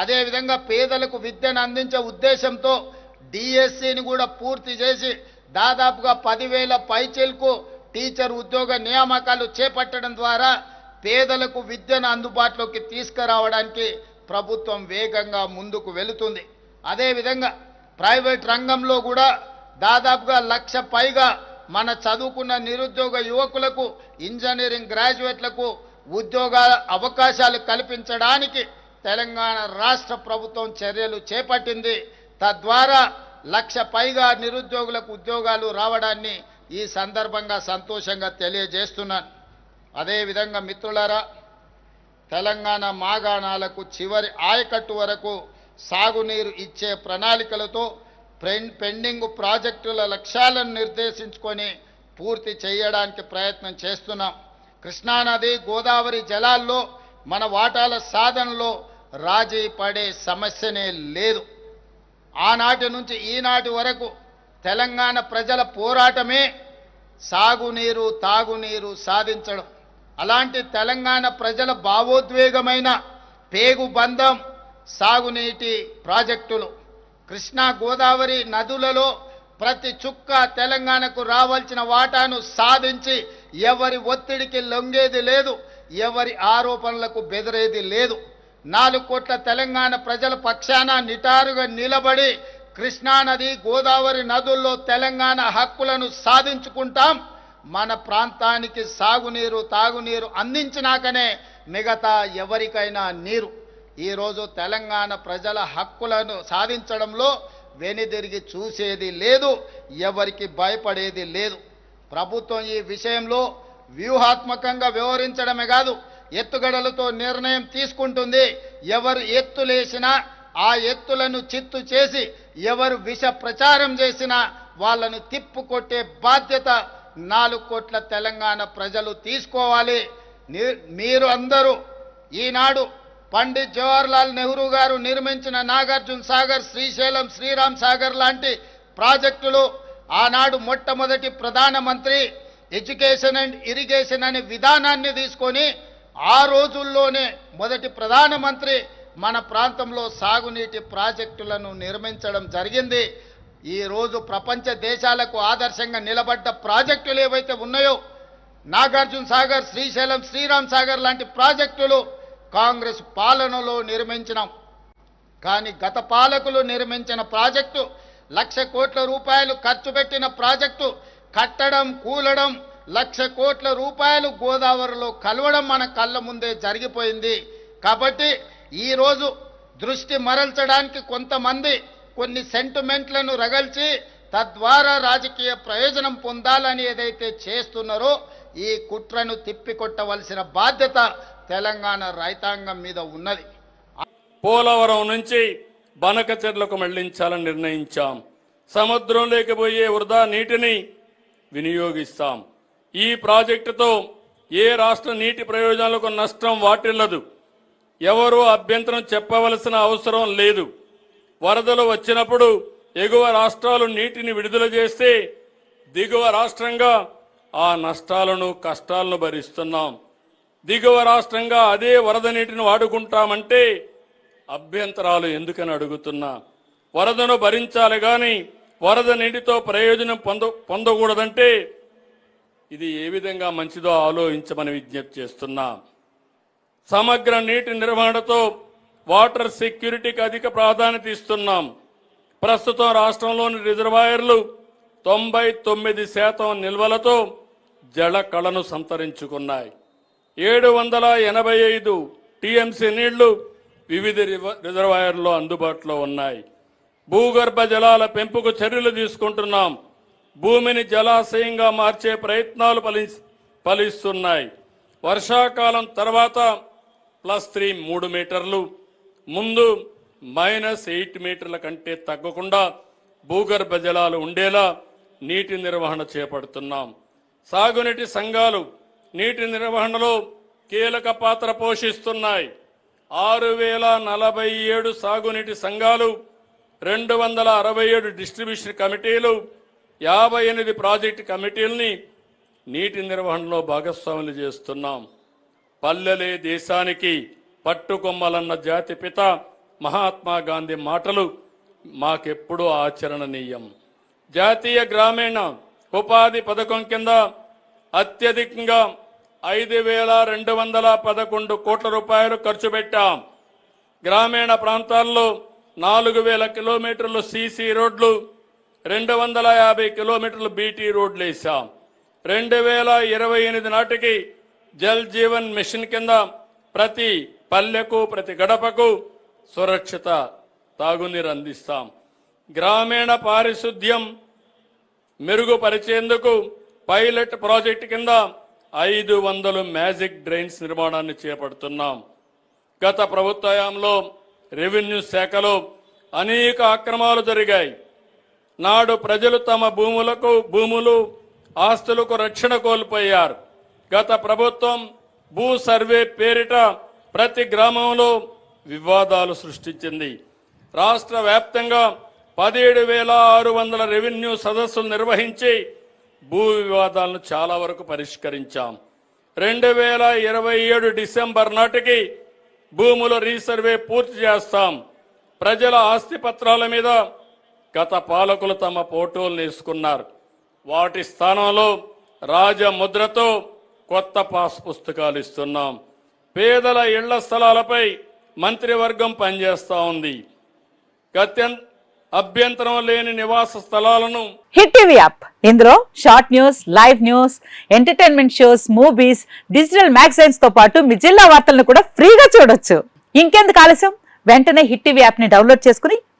అదేవిధంగా పేదలకు విద్యను అందించే ఉద్దేశంతో డిఎస్సిని కూడా పూర్తి చేసి దాదాపుగా పదివేల పైచీలకు టీచర్ ఉద్యోగ నియామకాలు చేపట్టడం ద్వారా పేదలకు విద్యను అందుబాటులోకి తీసుకురావడానికి ప్రభుత్వం వేగంగా ముందుకు వెళుతుంది. అదేవిధంగా ప్రైవేట్ రంగంలో కూడా దాదాపుగా లక్ష పైగా మన చదువుకున్న నిరుద్యోగ యువకులకు ఇంజనీరింగ్ గ్రాడ్యుయేట్లకు ఉద్యోగాల అవకాశాలు కల్పించడానికి తెలంగాణ రాష్ట్ర ప్రభుత్వం చర్యలు చేపట్టింది. తద్వారా లక్ష పైగా నిరుద్యోగులకు ఉద్యోగాలు రావడాన్ని ఈ సందర్భంగా సంతోషంగా తెలియజేస్తున్నాను. అదేవిధంగా మిత్రులారా తెలంగాణ మాగాణాలకు చివరి ఆయకట్టు వరకు సాగునీరు ఇచ్చే ప్రణాళికలతో పెండింగ్ ప్రాజెక్టుల లక్ష్యాలను నిర్దేశించుకొని పూర్తి చేయడానికి ప్రయత్నం చేస్తున్నాం. కృష్ణానది గోదావరి జలాల్లో మన వాటాల సాధనలో రాజీ పడే సమస్యనే లేదు. ఆనాటి నుంచి ఈనాటి వరకు తెలంగాణ ప్రజల పోరాటమే సాగునీరు తాగునీరు సాధించడం. అలాంటి తెలంగాణ ప్రజల భావోద్వేగమైన పేగు బంధం సాగునీటి ప్రాజెక్టులు. కృష్ణా గోదావరి నదులలో ప్రతి చుక్క తెలంగాణకు రావాల్సిన వాటాను సాధించి ఎవరి ఒత్తిడికి లొంగేది లేదు ఎవరి ఆరోపణలకు బెదిరేది లేదు. నాలుగు కోట్ల తెలంగాణ ప్రజల పక్షాన నిటారుగా నిలబడి కృష్ణానది గోదావరి నదుల్లో తెలంగాణ హక్కులను సాధించుకుంటాం. మన ప్రాంతానికి సాగునీరు తాగునీరు అందించినాకనే మిగతా ఎవరికైనా నీరు. ఈరోజు తెలంగాణ ప్రజల హక్కులను సాధించడంలో వెనుదిరిగి చూసేది లేదు ఎవరికి భయపడేది లేదు. ప్రభుత్వం ఈ విషయంలో వ్యూహాత్మకంగా వ్యవహరించడమే కాదు ఎత్తుగడలతో నిర్ణయం తీసుకుంటుంది. ఎవరు ఎత్తులేసినా ఆ ఎత్తులను చిత్తు చేసి ఎవరు విష ప్రచారం చేసినా వాళ్ళను తిప్పుకొట్టే బాధ్యత నాలుగు కోట్ల తెలంగాణ ప్రజలు తీసుకోవాలి. మీరు అందరూ ఈనాడు పండిత్ జవహర్లాల్ నెహ్రూ గారు నిర్మించిన నాగార్జున సాగర్ శ్రీశైలం శ్రీరామ్ సాగర్ లాంటి ప్రాజెక్టులు ఆనాడు మొట్టమొదటి ప్రధానమంత్రి ఎడ్యుకేషన్ అండ్ ఇరిగేషన్ అనే విధానాన్ని తీసుకొని ఆ రోజుల్లోనే మొదటి ప్రధానమంత్రి మన ప్రాంతంలో సాగునీటి ప్రాజెక్టులను నిర్మించడం జరిగింది. ఈ రోజు ప్రపంచ దేశాలకు ఆదర్శంగా నిలబడ్డ ప్రాజెక్టులు ఏవైతే ఉన్నాయో నాగార్జున సాగర్ శ్రీశైలం శ్రీరామ్ సాగర్ లాంటి ప్రాజెక్టులు కాంగ్రెస్ పాలనలో నిర్మించినాం. కానీ గత పాలకులు నిర్మించిన ప్రాజెక్టు లక్ష కోట్ల రూపాయలు ఖర్చు పెట్టిన ప్రాజెక్టు కట్టడం కూలడం లక్ష కోట్ల రూపాయలు గోదావరిలో కలవడం మన కళ్ళ ముందే జరిగిపోయింది. కాబట్టి ఈరోజు దృష్టి మరల్చడానికి కొంతమంది కొన్ని సెంటిమెంట్లను రగల్చి తద్వారా రాజకీయ ప్రయోజనం పొందాలని ఏదైతే చేస్తున్నారో ఈ కుట్రను తిప్పికొట్టవలసిన బాధ్యత తెలంగాణ రైతాంగం మీద ఉన్నది. పోలవరం నుంచి బనకచెర్లకు మళ్ళించాలని నిర్ణయించాం. సముద్రంలోకి పోయే వృధా నీటిని వినియోగిస్తాం. ఈ ప్రాజెక్టుతో ఏ రాష్ట్ర నీటి ప్రయోజనాలకు నష్టం వాటిల్లదు. ఎవరూ అభ్యంతరం చెప్పవలసిన అవసరం లేదు. వరదలు వచ్చినప్పుడు ఎగువ రాష్ట్రాలు నీటిని విడుదల చేస్తే దిగువ రాష్ట్రంగా ఆ నష్టాలను కష్టాలను భరిస్తున్నాం. దిగువ రాష్ట్రంగా అదే వరద నీటిని వాడుకుంటామంటే అభ్యంతరాలు ఎందుకని అడుగుతున్నా. వరదను భరించాలి కానీ వరద నీటితో ప్రయోజనం పొంద పొందకూడదంటే ఇది ఏ విధంగా మంచిదో ఆలోచించమని విజ్ఞప్తి చేస్తున్నా. సమగ్ర నీటి నిర్వహణతో వాటర్ సెక్యూరిటీకి అధిక ప్రాధాన్యత ఇస్తున్నాం. ప్రస్తుతం రాష్ట్రంలోని రిజర్వాయర్లు తొంభై తొమ్మిది శాతం నిల్వలతో జల కళను సంతరించుకున్నాయి. ఏడు వందల ఎనభై ఐదు టీఎంసీ నీళ్ళు వివిధ రిజర్వాయర్లో అందుబాటులో ఉన్నాయి. భూగర్భ జలాల పెంపుకు చర్యలు తీసుకుంటున్నాం. భూమిని జలాశయంగా మార్చే ప్రయత్నాలు ఫలి- ఫలిస్తున్నాయి. వర్షాకాలం తర్వాత ప్లస్ త్రీ మూడు మీటర్లు ముందు మైనస్ ఎయిట్ మీటర్ల కంటే తగ్గకుండా భూగర్భ జలాలు ఉండేలా నీటి నిర్వహణ చేపడుతున్నాం. సాగునీటి సంఘాలు నీటి నిర్వహణలో కీలక పాత్ర పోషిస్తున్నాయి. ఆరు వేల నలభై ఏడు సాగునీటి సంఘాలు రెండు వందల అరవై ఏడు డిస్ట్రిబ్యూషన్ కమిటీలు యాభై ఎనిమిది ప్రాజెక్టు కమిటీల్ని నీటి నిర్వహణలో భాగస్వాములు చేస్తున్నాం. పల్లెలే దేశానికి పట్టుకొమ్మలన్న జాతి పిత మహాత్మా గాంధీ మాటలు మాకెప్పుడూ ఆచరణనీయం. జాతీయ గ్రామీణ ఉపాధి పథకం కింద అత్యధికంగా ఐదు వేల రెండు వందల పదకొండు కోట్ల రూపాయలు ఖర్చు పెట్టాం. గ్రామీణ ప్రాంతాల్లో నాలుగు వేల కిలోమీటర్లు సీసీ రోడ్లు రెండు వందల యాభై కిలోమీటర్లు బీటీ రోడ్లు వేసాం రెండు వేల ఇరవై ఎనిమిది నాటికి జల్ జీవన్ మిషన్ కింద ప్రతి పల్లెకు ప్రతి గడపకు సురక్షిత తాగునీరు అందిస్తాం. గ్రామీణ పారిశుద్ధ్యం మెరుగుపరిచేందుకు పైలట్ ప్రాజెక్టు కింద ఐదు వందలు మ్యాజిక్ డ్రైన్స్ నిర్మాణాన్ని చేపడుతున్నాం. గత ప్రభుత్వ హయాంలో రెవెన్యూ శాఖలో అనేక అక్రమాలు జరిగాయి. నాడు ప్రజలు తమ భూములకు భూములు ఆస్తులకు రక్షణ కోల్పోయారు. గత ప్రభుత్వం భూ సర్వే పేరిట ప్రతి గ్రామంలో వివాదాలు సృష్టించింది. రాష్ట్ర వ్యాప్తంగా పదిహేడు వేల ఆరు వందల రెవెన్యూ సదస్సులు నిర్వహించి భూ వివాదాలను చాలా వరకు పరిష్కరించాం. రెండు వేల ఇరవై ఏడు డిసెంబర్ నాటికి భూముల రీసర్వే పూర్తి చేస్తాం. ప్రజల ఆస్తి పత్రాల మీద గత పాలకులు తమ ఫోటోలు వేసుకున్నారు వాటి స్థానంలో రాజముద్రతో కొత్త పాస్ పుస్తకాలు ఇస్తున్నాం. పేదల ఇళ్ళ స్థలాలపై మంత్రివర్గం పనిచేస్తూ ఉంది. గత్యం అభ్యంతరం లేని నివాస స్థలాలను హిట్ టీవీ యాప్. ఇందులో short news live news entertainment shows movies digital మ్యాగజైన్స్తో పాటు మీ జిల్లా వార్తలను కూడా ఫ్రీగా చూడొచ్చు. ఇంకెందుకు ఆలస్యం? వెంటనే హిట్ టీవీ యాప్ని డౌన్లోడ్ చేసుకుని